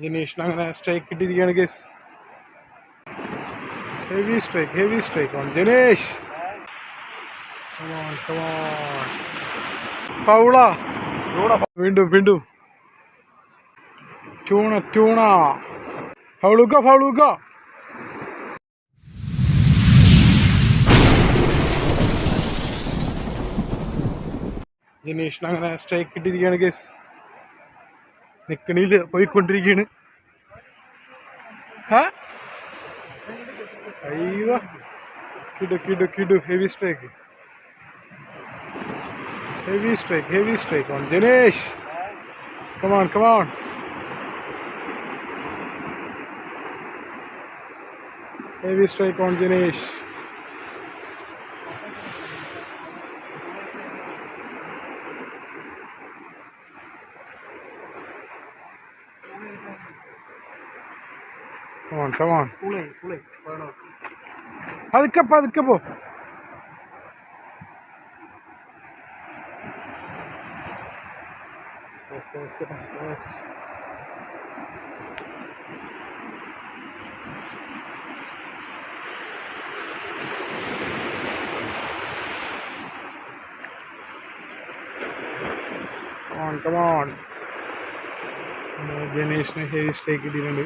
ജനീഷിന് അങ്ങനെ സ്ട്രൈക്ക് കിട്ടിയിരിക്കുകയാണ് case heavy strike heavy strike on Janesh Paula വീണ്ടും വീണ്ടും. ട്യൂണ ട്യൂണ ഫൗളുക്ക ഫൗളുക്ക ജനീഷിന് അങ്ങനെ സ്ട്രൈക്ക് കിട്ടിയിരിക്കുകയാണ് കേസ് നിക്കണില്ല പോയിക്കൊണ്ടിരിക്കുകയാണ് ഹാ അയ്യോ കിടു കിടു കിടു heavy strike heavy strike heavy strike on Janesh come on come on heavy strike on Janesh come on come on പതുക്കെ പതുക്കെ പോ കമാൺ കമാൺ ജനേഷിന് ഹെവി സ്റ്റേക്ക് ഇട്ടിട്ടുണ്ട്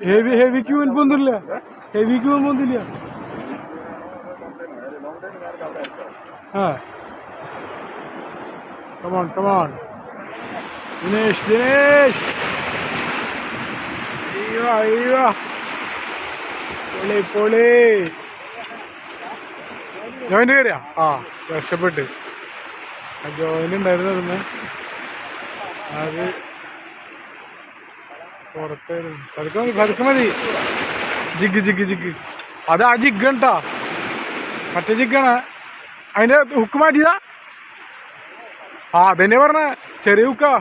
ഹെവി ഹെവിക്ക് മുൻപൊന്നുമില്ല ഹെവിക്ക് മുൻപൊന്നുമില്ല ആ കമോൺ കമോൺ ദിനേഷ് ദിനേഷ് അയ്യോ പൊളി പൊളി ജോയിന്റ് കയറിയാ ആ രക്ഷപ്പെട്ട്. ജോയിന്റ് ഉണ്ടായിരുന്നു അത് പുറത്തായിരുന്നു പതുക്കെ മതി. Jig jig jig. അത് ആ ജിഗ് കേട്ടാ മറ്റേ ജിഗാണ് അതിന്റെ ഹുക്ക് മാറ്റിയതാ. ആ അതന്നെ പറഞ്ഞ. ചെറിയ ഹുക്കാ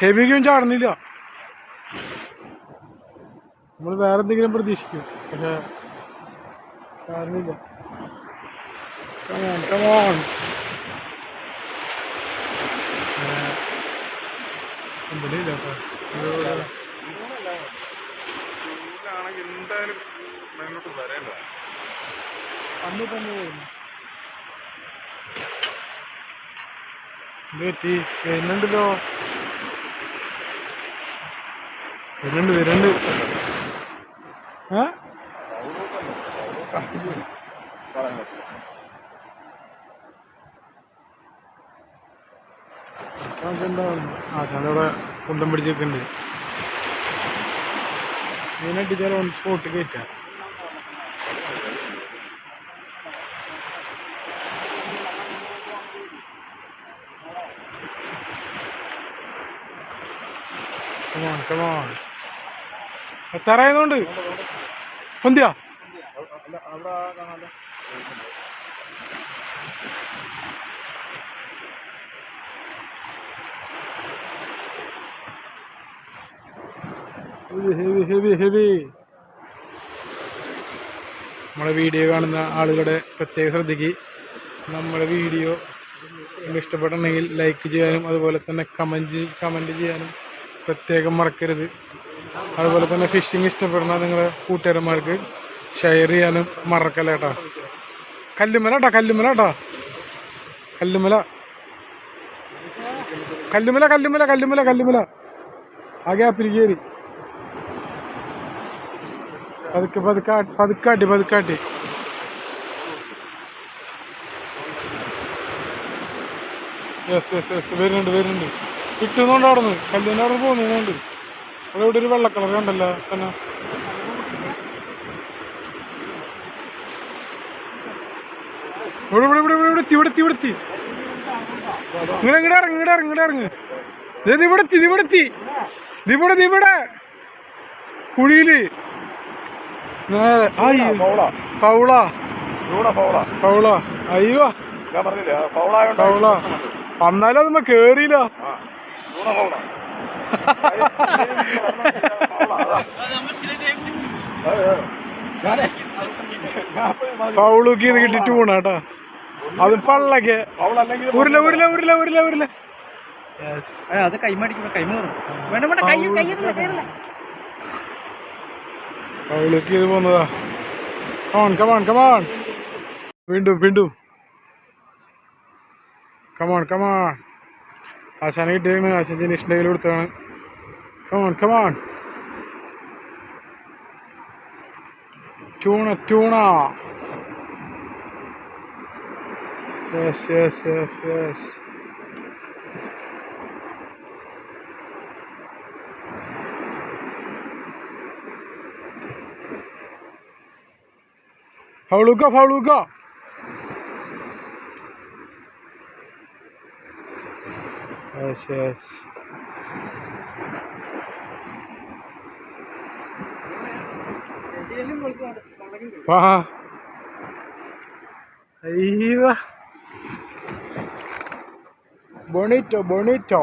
ഹെവിക്കും ചാടുന്നില്ല. നമ്മൾ വേറെ എന്തെങ്കിലും പ്രതീക്ഷിക്കും. പക്ഷെ ചാടുന്നില്ല. Come on, come on. എന്തായാലും മേലോട്ട് വരേണ്ട അന്ന് തന്നെ വരുന്നു വരുന്നുണ്ട് വരുന്നുണ്ട് ഏ എന്താ ആ ചാലവിടെ കുന്തം പിടിച്ചൊക്കെയുണ്ട് ഇതിനടിച്ചാൽ സ്പോട്ട് കയറ്റാം എത്താറായതുകൊണ്ട്. പൊന്തിയാ? അവിടെ ഹെവി ഹെവി ഹെവി നമ്മളെ വീഡിയോ കാണുന്ന ആളുകളുടെ പ്രത്യേക ശ്രദ്ധയ്ക്ക് നമ്മുടെ വീഡിയോ ഇഷ്ടപ്പെട്ടുണ്ടെങ്കിൽ ലൈക്ക് ചെയ്യാനും അതുപോലെ തന്നെ കമന്റ് കമന്റ് ചെയ്യാനും പ്രത്യേകം മറക്കരുത്. അതുപോലെ തന്നെ ഫിഷിങ് ഇഷ്ടപ്പെടുന്ന നിങ്ങളുടെ കൂട്ടുകാരന്മാർക്ക് ഷെയർ ചെയ്യാനും മറക്കല്ല കേട്ടോ. കല്ലുമല കേട്ടോ കല്ലുമല കേട്ടോ. കല്ലുമല. കല്ലുമല കല്ലുമല കല്ലുമല കല്ലുമല. ആ ഗ്യാപ്പിൽ കയറി. പതുക്കെ പതുക്കെ പതുക്കാട്ടി പതുക്കാട്ടി. യെസ് യെസ് യെസ് വരുന്നുണ്ട് വരുന്നുണ്ട്. കിട്ടുന്നുണ്ട് അവിടെ നിന്ന് കല്ലിന്റെ അവിടെ നിന്ന് പോകുന്നുണ്ട് അവിടെ ഒരു വെള്ളക്കളർ കണ്ടല്ലോ തന്നെ. ഇവിടെ ഇവിടെ ഇവിടെ ഇവിടെ ഇവിടെ എത്തി ഇവിടെ ഇങ്ങോട്ട് ഇറങ്ങി എത്തി. ഇറങ്ങി ഇങ്ങടെ ഇറങ്ങ് ഇത് ഇവിടെ എത്തി ഇത് ഇവിടെ എത്തി. ഇവിടെ ഫൗള. ഫൗളാ. ഫൗളാ. അയ്യോ. ഞാൻ പറഞ്ഞില്ലേ ഫൗളായോണ്ട് പൗളാ വന്നാലും അത് കേറിയില്ല. ഫൗളാ. ഫൗളൂക്ക് ഇത് കിട്ടിട്ട് പോണ കേട്ടാ. അത് പള്ളക്കെ. ഉരുല ഉരുല ഉരുല ഉരുല ഉരുല അത് കൈമടിക്കുമ്പോ കൈമ വേണ്ട വേണ്ട കൈ കൈയില്ല ഫൗളൂക്ക് ഇത് പോന്നതാ കമാൺ കമാൺ കമാൺ വീണ്ടും വീണ്ടും. കമാൺ കമാൺ ആശാന കിട്ടിയാണ് ആശാൻ ജനീഷിന്റെ കയ്യിൽ കൊടുത്തതാണ്. Come on come on tuna tuna yes yes yes yes ഫൗളൂക്ക ഫൗളൂക്ക. യെസ് യെസ് വാ. അയ്യോ ബൊണിറ്റോ ബൊണിറ്റോ